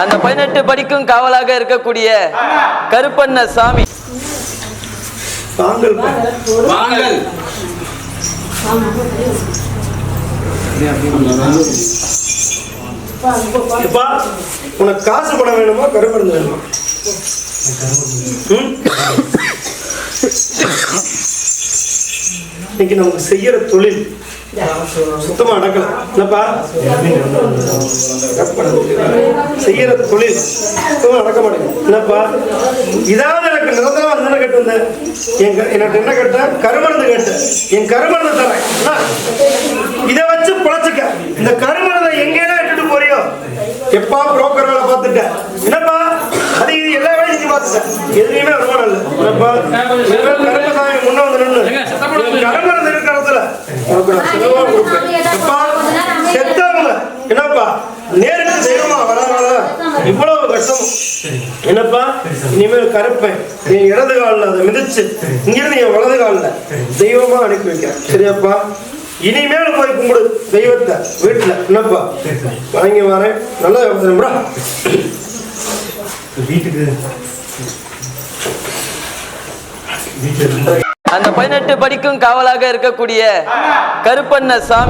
அந்த பதினெட்டு படிக்கும் காவலாக இருக்கக்கூடிய கருப்பண்ண சாமி. உனக்கு காசு பணம் வேணுமா? கருமருந்து வேணுமா? ம்? இன்னைக்கு நமக்கு செய்யற தொழில் சுத்தமா அடக்கல என்னப்பா? செய்யற தொழில். நடக்க மாட்டேங்குது. என்னப்பா? இதாவது எனக்கு நிரந்தரமா என்ன கேட்டு வந்தேன். என் க- எனக்கு என்ன கேட்டேன் கருமருந்து கட்டு. என் கருமருந்து தரேன். என்ன? இதை வச்சு பிழைச்சிக்க. இந்த கருமருந்தை எங்கேயெல்லாம் இட்டுட்டு போறியோ? எப்பா புரோக்கர் வேலை பார்த்துட்ட என்னப்பா? அது இது எல்லா வேலையும் செஞ்சு பார்த்துட்டேன் எதுலையுமே வருமானம் இல்லை. என்னப்பா? இவ்வளவு கஷ்டம். என்னப்பா? இனிமேல் கருப்பேன் என் இடது காலில் அதை மிதிச்சு இங்கிருந்து என் வலது காலில் தெய்வமா அனுப்பி வைக்கிறேன். சரியாப்பா? இனிமேல் போய் கும்பிடு தெய்வத்தை வீட்டுல. என்னப்பா? வாங்கி வரேன். நல்லா வீட்டுக்கு. அந்த பதினெட்டு படிக்கும் காவலாக இருக்கக்கூடிய கருப்பண்ண சாமி.